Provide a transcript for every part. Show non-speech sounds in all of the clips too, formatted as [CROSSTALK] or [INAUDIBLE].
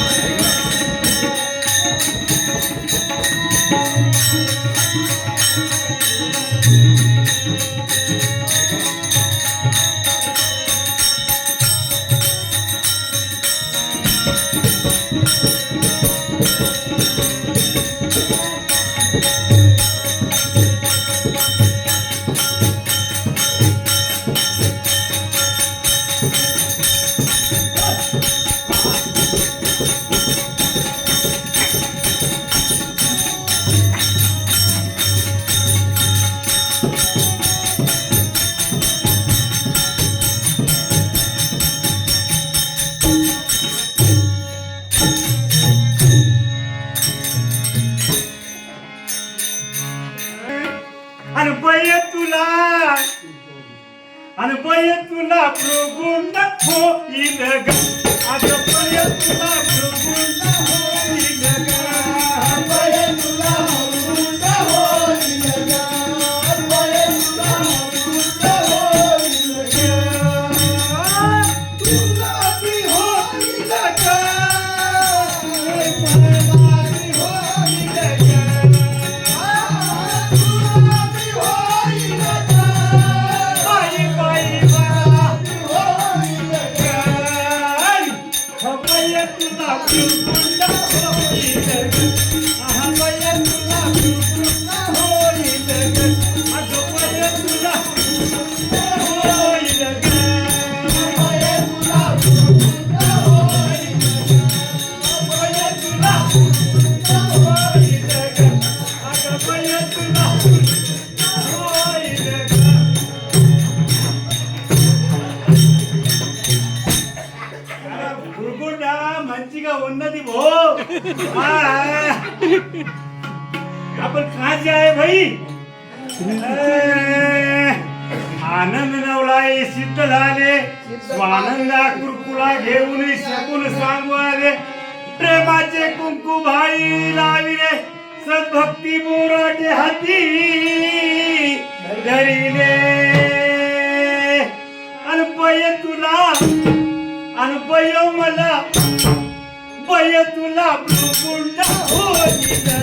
आणि वंचिका उन्नति भो आपण कहा से आए भाई आनंद नवलाय सिद्ध झाले. स्वानंदा कुरकुला घेऊन शकून सांगू आले प्रेमाचे कुंकू भाई लाविले. सद्भक्ती मोराटे हाती धरिले. अनुभय तुला अनुभव मला. băiatul la blugul, la holină,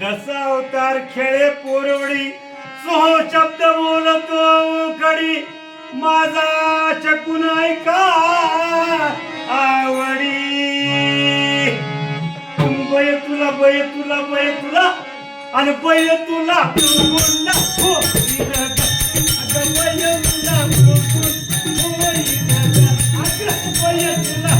दसा अवतार खेळे पोरवडी. सोहो शब्द बोलतो कडी माझा चकून ऐका आवडी. बय तुला बय तुला बय तुला आणि बय तुला भृगुंड हो, बय तुला हो, बय तुला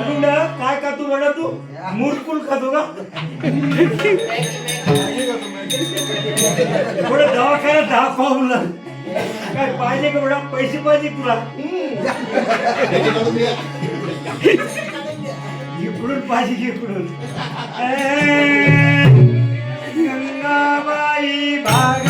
म्हणून ना काय खातो म्हणा तू? मुरकुल खातो का? थोडं दवाखान्यात दहा पाहून काय पाहिजे का बडा पैसे पाहिजे तुला? इकडून पाहिजे इकडून. गंगाबाई भाग.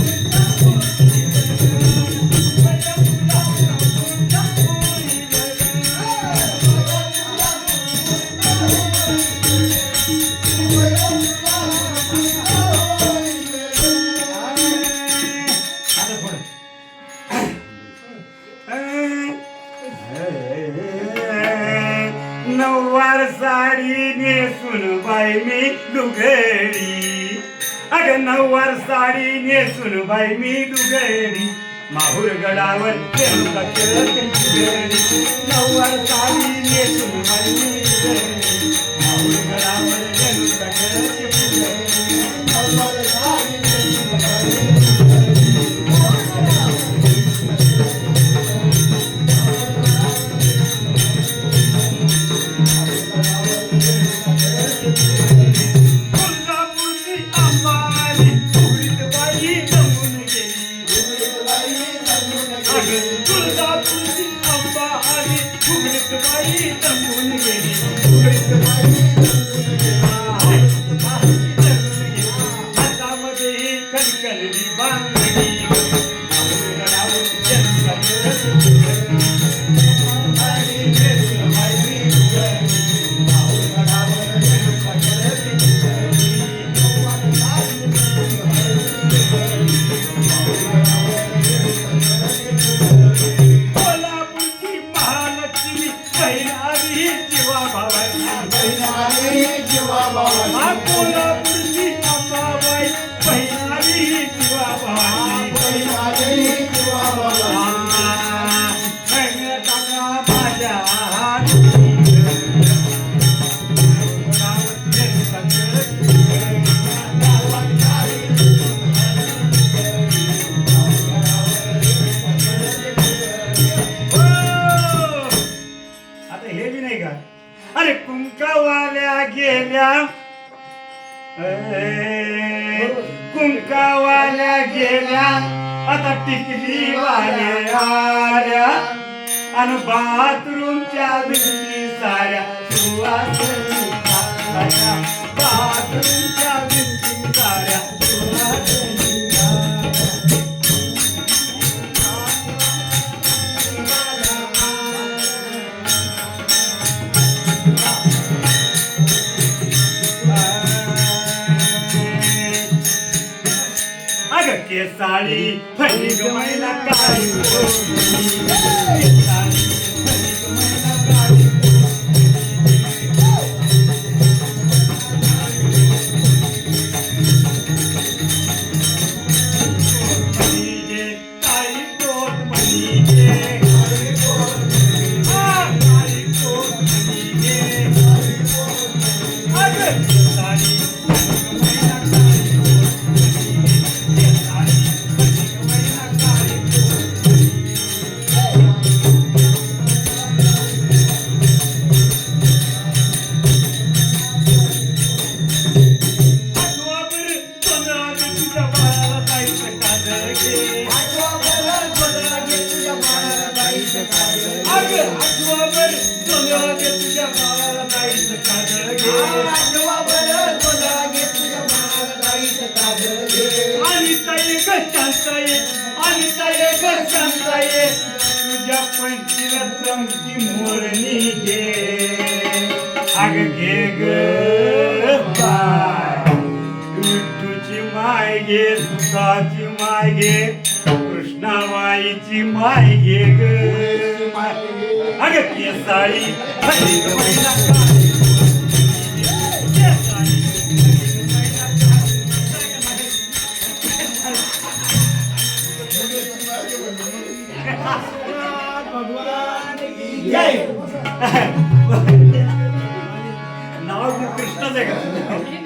मग नऊवार साडी नेसून बाई मी दुगडी माहूर गडावर नऊवार साडी नेसून बाई मी दुगडी अरे कुंकावाल्या गेल्या. कुंकावाल्या गेल्या. आता टिकली वाल्या आल्या. आणि बाथरूमच्या भिंती साऱ्या. बाथरूमच्या भिंती ग ये तुझ्या पंचीला घे ग माय घे माय घे कृष्णाबाईची माय घे ग. अग केसाई [LAUGHS] [LAUGHS] नाव कृष्णच आहे. का [LAUGHS]